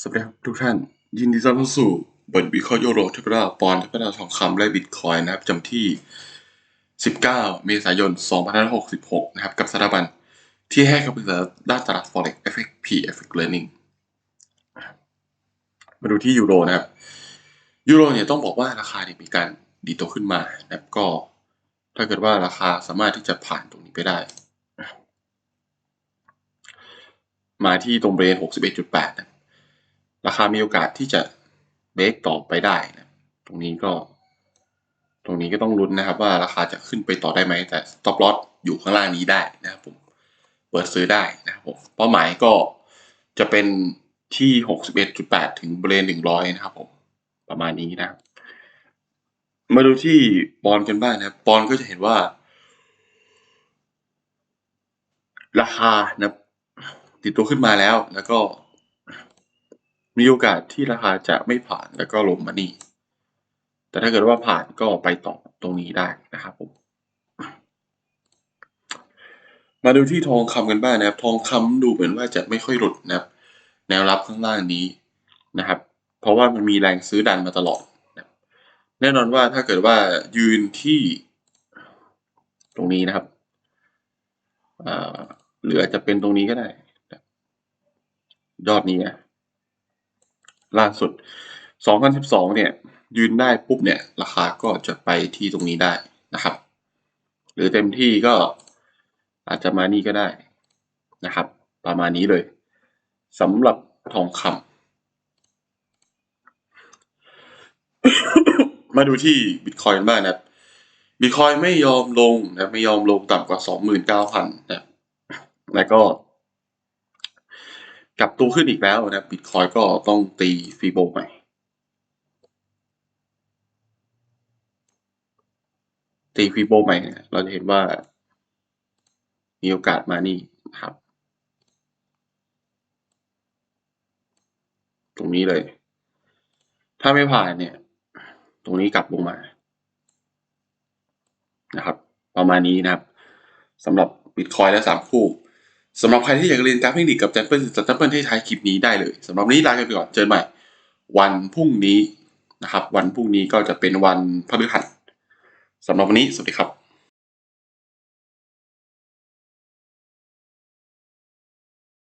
สวัสดีครับทุกท่าน ยินดีต้อนรับสู่บทวิเคราะห์ยูโรเทปราปอนด์เทปราทองคำและบิตคอยน์นะครับจำที่ 19 เมษายน 2566 นะครับ กับสถาบันที่ให้คำปรึกษาด้านตลาด forex FXP FX Learning มาดูที่ยูโรนะครับยูโรเนี่ยต้องบอกว่าราคาเนี่ยมีการดีตัวขึ้นมานะครับก็ ถ้าเกิดว่าราคาสามารถที่จะผ่านตรงนี้ไปได้มาที่ตรงเบรน61.8นะ ราคามีโอกาสที่จะเบรกต่อไปได้นะตรงนี้ก็ ตรงนี้ก็ต้องลุ้นนะครับ ว่าราคาจะขึ้นไปต่อได้ไหม แต่ stop loss อยู่ข้างล่างนี้ได้นะครับผมเปิดซื้อได้นะครับผมเป้าหมายก็จะเป็นที่ 61.8 ถึงเบรน100 นะครับผม ประมาณนี้นะครับ มาดูที่ปอนด์กันบ้างนะครับปอนด์ก็จะเห็นว่า ราคานะครับติดตัวขึ้นมาแล้วแล้วก็ มีโอกาสที่ราคาจะไม่ผ่านแล้วก็ลงมานี่ แต่ถ้าเกิดว่าผ่านก็ไปต่อตรงนี้ได้นะครับผม มาดูที่ทองคำกันบ้างนะครับ ทองคำดูเหมือนว่าจะไม่ค่อยหลุดนะครับ แนวรับข้างล่างนี้นะครับ เพราะว่ามันมีแรงซื้อดันมาตลอดนะแน่นอนว่าถ้าเกิดว่ายืนที่ตรงนี้นะครับหรืออาจจะเป็นตรงนี้ก็ได้ ยอดนี้นะ ล่าสุด 2012 เนี่ย ยืนได้ปุ๊บเนี่ย ราคาก็จะไปที่ตรงนี้ได้นะครับ หรือเต็มที่ก็อาจจะมานี่ก็ได้นะครับ ประมาณนี้เลยสำหรับทองคำมาดูที่บิตคอยน์บ้างนะครับบิตคอยไม่ยอมลงนะไม่ยอมลงต่ำกว่า 29,000 นะแล้วก็ กลับตัวขึ้นอีกแล้วนะบิตคอยก็ต้องตีฟีโบใหม่ ตีฟีโบใหม่เนี่ยเราจะเห็นว่า มีโอกาสมานี่นะครับ ตรงนี้เลย ถ้าไม่ผ่านเนี่ย ตรงนี้กลับลงมา นะครับ ประมาณนี้นะครับสำหรับบิตคอยและสามคู่ สำหรับใครที่อยากเรียนกราฟเทคนิคกับแจมเปิลจัดแจมเปิลให้ท้ายคลิปนี้ได้เลย สำหรับนี้ลากันไปก่อน เจอกันใหม่ วันพรุ่งนี้นะครับ วันพรุ่งนี้ก็จะเป็นวันพฤหัสสำหรับวันนี้ สวัสดีครับ